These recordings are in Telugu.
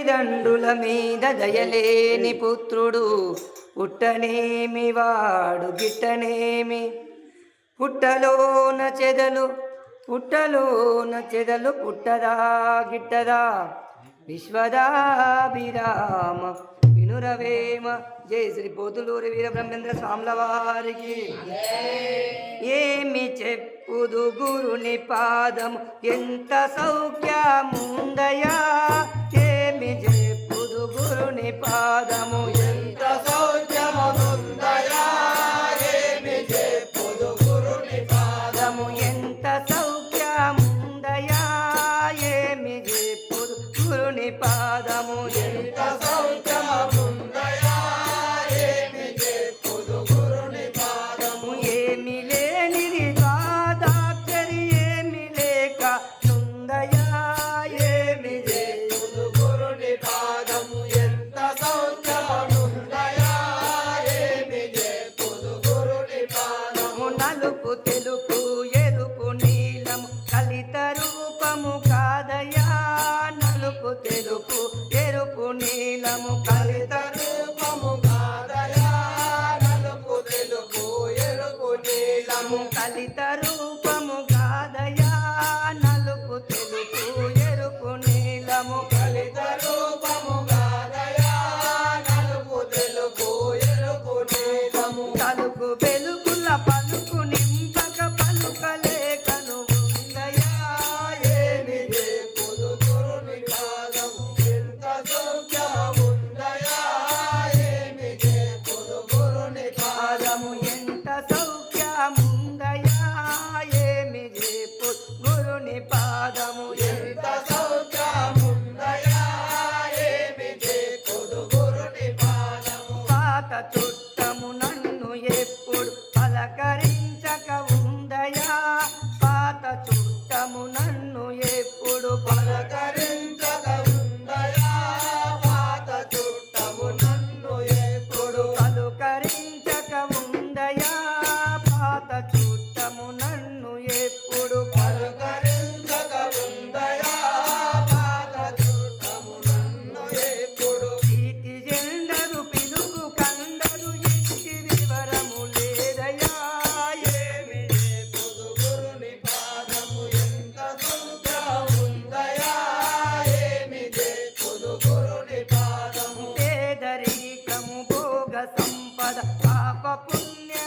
తల్లిదండ్రుల మీద దయలేని పుత్రుడు పుట్టనేమి వాడు గిట్టనేమి? పుట్టలోన చెదలు పుట్టలోన చెదలు పుట్టదా గిట్టదా? విశ్వదాభిరామ వినురవేమ. జై శ్రీ పోతులూరి వీర బ్రహ్మేంద్ర స్వాముల వారికి. ఏమి చెప్పుదు గురుని పాదము ఎంత సౌఖ్యముందయా?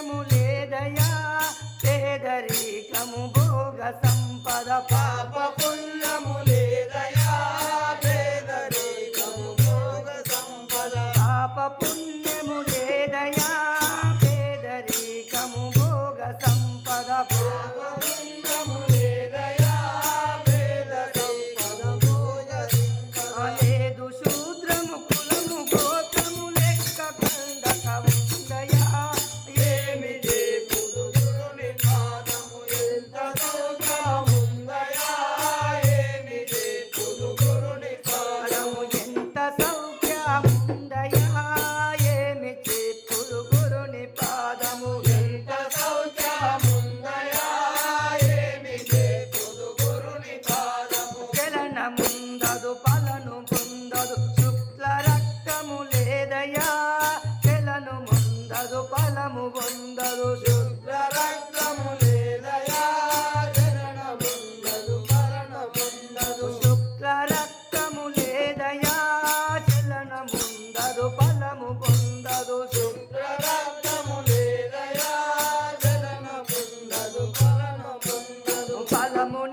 భయము లేదయా? పేదరికము భోగ సంపద పాప పుణ్యము లేదయా? పేదరికము భోగ సంపద పాప పుణ్యము లేదయా? ఫలను పొందదు. శుక్ల రక్తము లేదయా తెలను ముందదు ఫలము పొందదు. శుక్ల రక్తము లేదయా చరణ పొందదు. ఫలన పొందదు. శుక్ల రక్తము లేదయా చలన ముందదు ఫలము పొందదు. శుక్ల రక్తము లేదయా చలన పొందదు. ఫలన పొందదు. ఫలము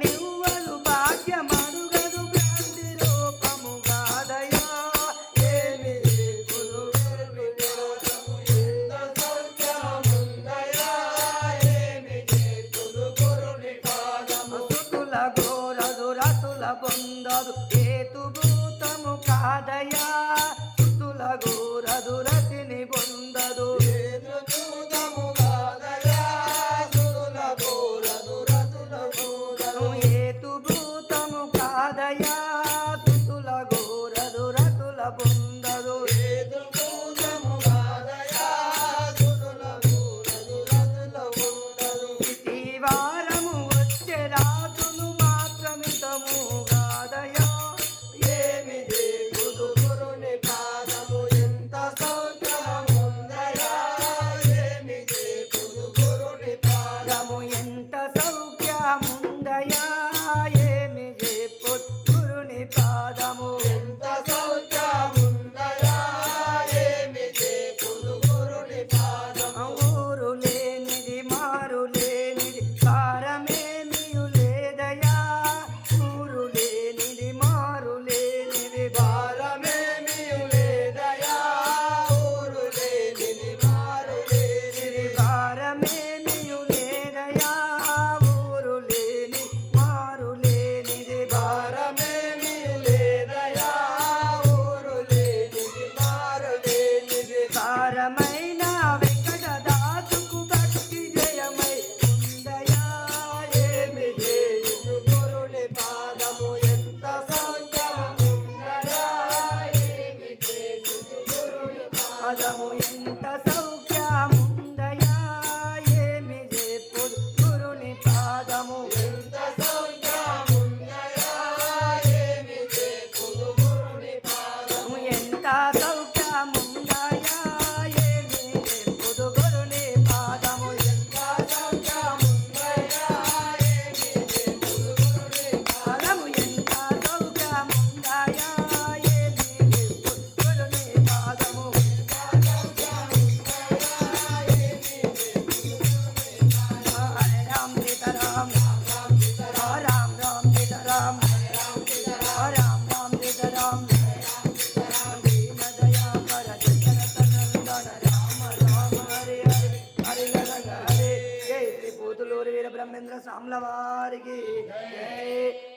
బ్రహ్మేంద్ర వారికి జై.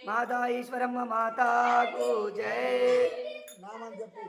మాతా ఈశ్వరమ్మ మాతాకు జై. నామని చెప్పు